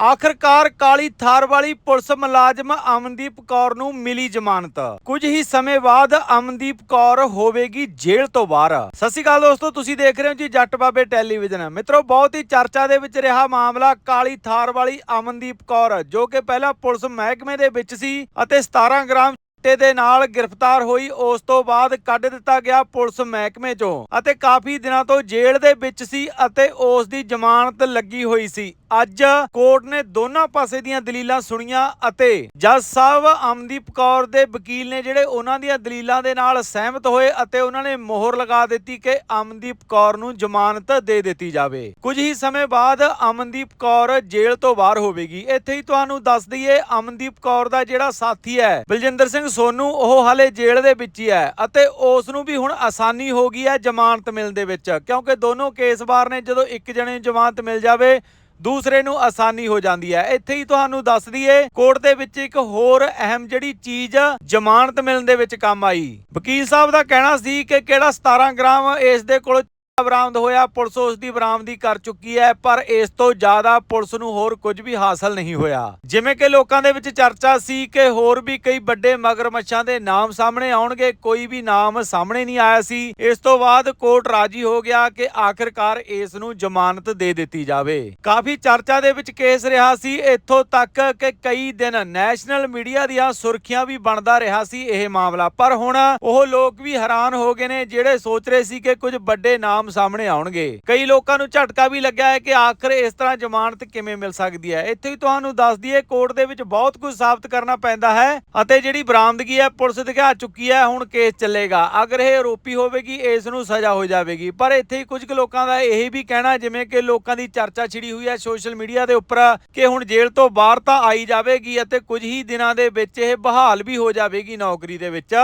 ਆਖਰਕਾਰ ਕਾਲੀ ਥਾਰ ਵਾਲੀ ਪੁਲਿਸ ਮੁਲਾਜ਼ਮ ਅਮਨਦੀਪ ਕੌਰ ਨੂੰ ਮਿਲੀ ਜ਼ਮਾਨਤ। ਕੁਝ ਹੀ ਸਮੇਂ ਬਾਅਦ ਅਮਨਦੀਪ ਕੌਰ ਹੋਵੇਗੀ ਜੇਲ੍ਹ ਤੋਂ ਬਾਹਰ। ਸਤਿ ਸ਼੍ਰੀ ਅਕਾਲ ਦੋਸਤੋ, ਤੁਸੀਂ ਦੇਖ ਰਹੇ ਹੋ ਜੀ ਜੱਟ ਬਾਬੇ ਟੈਲੀਵਿਜ਼ਨ। ਮਿੱਤਰੋ, ਬਹੁਤ ਹੀ ਚਰਚਾ ਦੇ ਵਿੱਚ ਰਿਹਾ ਮਾਮਲਾ ਕਾਲੀ ਥਾਰ ਵਾਲੀ ਅਮਨਦੀਪ ਕੌਰ, ਜੋ ਕਿ ਪਹਿਲਾਂ ਪੁਲਿਸ ਮਹਿਕਮੇ ਦੇ ਵਿੱਚ ਸੀ ਅਤੇ 17 ਗ੍ਰਾਮ ਚਿੱਟੇ ਦੇ ਨਾਲ ਗ੍ਰਿਫਤਾਰ ਹੋਈ, ਉਸ ਤੋਂ ਬਾਅਦ ਕੱਢ ਦਿੱਤਾ ਗਿਆ ਪੁਲਿਸ ਮਹਿਕਮੇ ਚੋਂ ਅਤੇ ਕਾਫੀ ਦਿਨਾਂ ਤੋਂ ਜੇਲ੍ਹ ਦੇ ਵਿੱਚ ਸੀ ਅਤੇ ਉਸ ਦੀ ਜ਼ਮਾਨਤ ਲੱਗੀ ਹੋਈ ਸੀ। ਅੱਜ ਕੋਰਟ ਨੇ ਦੋਨਾਂ ਪਾਸੇ ਦੀਆਂ ਦਲੀਲਾਂ ਸੁਣੀਆਂ ਅਤੇ ਜੱਜ ਸਾਹਿਬ ਅਮਨਦੀਪ ਕੌਰ ਦੇ ਵਕੀਲ ਨੇ ਜਿਹੜੇ ਉਹਨਾਂ ਦੀਆਂ ਦਲੀਲਾਂ ਦੇ ਨਾਲ ਸਹਿਮਤ ਹੋਏ ਅਤੇ ਉਹਨਾਂ ਨੇ ਮੋਹਰ ਲਗਾ ਦਿੱਤੀ ਕਿ ਅਮਨਦੀਪ ਕੌਰ ਨੂੰ ਜ਼ਮਾਨਤ ਦੇ ਦਿੱਤੀ ਜਾਵੇ। ਕੁਝ ਹੀ ਸਮੇਂ ਬਾਅਦ ਅਮਨਦੀਪ ਕੌਰ ਜੇਲ੍ਹ ਤੋਂ ਬਾਹਰ ਹੋਵੇਗੀ। ਇੱਥੇ ਹੀ ਤੁਹਾਨੂੰ ਦੱਸ ਦਈਏ, ਅਮਨਦੀਪ ਕੌਰ ਦਾ ਜਿਹੜਾ ਸਾਥੀ ਹੈ, ਬਲਜਿੰਦਰ ਸਿੰਘ ਸੋਨੂ ਉਹ ਹਾਲੇ ਜੇਲ੍ਹ ਦੇ ਵਿੱਚ ਹੀ ਹੈ ਅਤੇ ਉਸ ਨੂੰ ਵੀ ਹੁਣ ਆਸਾਨੀ ਹੋ ਗਈ ਹੈ ਜ਼ਮਾਨਤ ਮਿਲਣ ਦੇ ਵਿੱਚ, ਕਿਉਂਕਿ ਦੋਨੋਂ ਕੇਸ ਨੇ, ਜਦੋਂ ਇੱਕ ਜਣੇ ਨੂੰ ਜ਼ਮਾਨਤ ਮਿਲ ਜਾਵੇ, ਦੂਸਰੇ ਨੂੰ ਆਸਾਨੀ ਹੋ ਜਾਂਦੀ ਹੈ। ਇੱਥੇ ਹੀ ਤੁਹਾਨੂੰ ਦੱਸ ਦਈਏ, ਕੋਰਟ ਦੇ ਵਿੱਚ ਇੱਕ ਹੋਰ ਅਹਿਮ ਜਿਹੜੀ ਚੀਜ਼ ਜ਼ਮਾਨਤ ਮਿਲਣ ਦੇ ਵਿੱਚ ਕੰਮ ਆਈ। ਵਕੀਲ ਸਾਹਿਬ ਦਾ ਕਹਿਣਾ ਸੀ ਕਿ ਕਿਹੜਾ 17 ਗ੍ਰਾਮ ਇਸ ਦੇ ਕੋਲ ਬਰਾਮਦ ਹੋਇਆ, ਪੁਲਿਸ ਉਸ ਦੀ ਬਰਾਮਦੀ ਕਰ ਚੁੱਕੀ ਹੈ, ਪਰ ਇਸ ਤੋਂ ਜ਼ਿਆਦਾ ਪੁਲਿਸ ਨੂੰ ਹੋਰ ਕੁਝ ਵੀ ਹਾਸਲ ਨਹੀਂ ਹੋਇਆ। ਜਿਵੇਂ ਕਿ ਲੋਕਾਂ ਦੇ ਵਿੱਚ ਚਰਚਾ ਸੀ ਕਿ ਹੋਰ ਵੀ ਕਈ ਵੱਡੇ ਮਗਰਮੱਛਾਂ ਦੇ ਨਾਮ ਸਾਹਮਣੇ ਆਉਣਗੇ, ਕੋਈ ਵੀ ਨਾਮ ਸਾਹਮਣੇ ਨਹੀਂ ਆਇਆ ਸੀ। ਇਸ ਤੋਂ ਬਾਅਦ ਕੋਰਟ ਰਾਜੀ ਹੋ ਗਿਆ ਕਿ ਆਖਿਰਕਾਰ ਇਸ ਨੂੰ ਜ਼ਮਾਨਤ ਦੇ ਦਿੱਤੀ ਜਾਵੇ। ਕਾਫੀ ਚਰਚਾ ਦੇ ਵਿੱਚ ਕੇਸ ਰਿਹਾ ਸੀ। ਇੱਥੋਂ ਤੱਕ ਕਿ ਕਈ ਦਿਨ ਨੈਸ਼ਨਲ ਮੀਡੀਆ ਦੀਆਂ ਸੁਰਖੀਆਂ ਵੀ ਬਣਦਾ ਰਿਹਾ ਸੀ ਇਹ ਮਾਮਲਾ। ਪਰ ਹੁਣ ਉਹ ਲੋਕ ਵੀ ਹੈਰਾਨ ਹੋ ਗਏ ਨੇ, ਜਿਹੜੇ ਸੋਚ ਰਹੇ ਸੀ ਕਿ ਕੁਝ ਵੱਡੇ ਨਾਮ ਸਾਹਮਣੇ ਆਉਣਗੇ। ਕਈ ਲੋਕਾਂ ਨੂੰ ਝਟਕਾ ਵੀ ਲੱਗਿਆ ਹੈ ਕਿ ਆਖਰ ਇਸ ਤਰ੍ਹਾਂ ਜ਼ਮਾਨਤ ਕਿਵੇਂ ਮਿਲ ਸਕਦੀ ਹੈ। ਇੱਥੇ ਹੀ ਤੁਹਾਨੂੰ ਦੱਸ ਦਈਏ, ਕੋਰਟ ਦੇ ਵਿੱਚ ਬਹੁਤ ਕੁਝ ਸਾਬਤ ਕਰਨਾ ਪੈਂਦਾ ਹੈ ਅਤੇ ਜਿਹੜੀ ਬਰਾਮਦਗੀ ਹੈ, ਪੁਲਿਸ ਦਿਖਾ ਚੁੱਕੀ ਹੈ, ਹੁਣ ਕੇਸ ਚੱਲੇਗਾ। ਅਗਰ ਇਹ ਆਰੋਪੀ ਹੋਵੇਗੀ, ਇਸ ਨੂੰ ਸਜ਼ਾ ਹੋ ਜਾਵੇਗੀ। ਪਰ ਇੱਥੇ ਹੀ ਕੁਝ ਕੁ ਲੋਕਾਂ ਦਾ ਇਹ ਵੀ ਕਹਿਣਾ, ਜਿਵੇਂ ਕਿ ਲੋਕਾਂ ਦੀ ਚਰਚਾ ਛਿੜੀ ਹੋਈ ਹੈ ਸੋਸ਼ਲ ਮੀਡੀਆ ਦੇ ਉੱਪਰ, ਕਿ ਹੁਣ ਜੇਲ੍ਹ ਤੋਂ ਬਾਹਰ ਤਾਂ ਆਈ ਜਾਵੇਗੀ ਅਤੇ ਕੁਝ ਹੀ ਦਿਨਾਂ ਦੇ ਵਿੱਚ ਇਹ ਬਹਾਲ ਵੀ ਹੋ ਜਾਵੇਗੀ ਨੌਕਰੀ ਦੇ ਵਿੱਚ।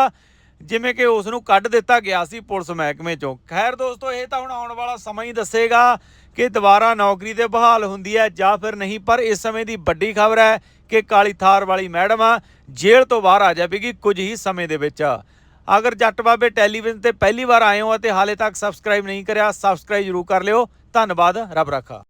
ਜਿਵੇਂ ਕਿ ਉਸ ਨੂੰ ਕੱਢ ਦਿੱਤਾ ਗਿਆ ਸੀ ਪੁਲਿਸ ਮਹਿਕਮੇ ਚੋਂ। ਖੈਰ ਦੋਸਤੋ, ਇਹ ਤਾਂ ਹੁਣ ਆਉਣ ਵਾਲਾ ਸਮਾਂ ਹੀ ਦੱਸੇਗਾ ਕਿ ਦੁਬਾਰਾ ਨੌਕਰੀ ਤੇ ਬਹਾਲ ਹੁੰਦੀ ਹੈ ਜਾਂ ਫਿਰ ਨਹੀਂ, ਪਰ ਇਸ ਸਮੇਂ ਦੀ ਵੱਡੀ ਖਬਰ ਹੈ ਕਿ ਕਾਲੀ ਥਾਰ ਵਾਲੀ ਮੈਡਮ ਆ ਜੇਲ੍ਹ ਤੋਂ ਬਾਹਰ ਆ ਜਾਵੇਗੀ ਕੁਝ ਹੀ ਸਮੇਂ ਦੇ ਵਿੱਚ। ਅਗਰ ਜੱਟ ਬਾਬੇ ਟੈਲੀਵਿਜ਼ਨ ਤੇ ਪਹਿਲੀ ਵਾਰ ਆਏ ਹੋ ਅਤੇ ਹਾਲੇ ਤੱਕ ਸਬਸਕ੍ਰਾਈਬ ਨਹੀਂ ਕਰਿਆ, ਸਬਸਕ੍ਰਾਈਬ ਜ਼ਰੂਰ ਕਰ ਲਿਓ। ਧੰਨਵਾਦ, ਰੱਬ ਰੱਖਾ।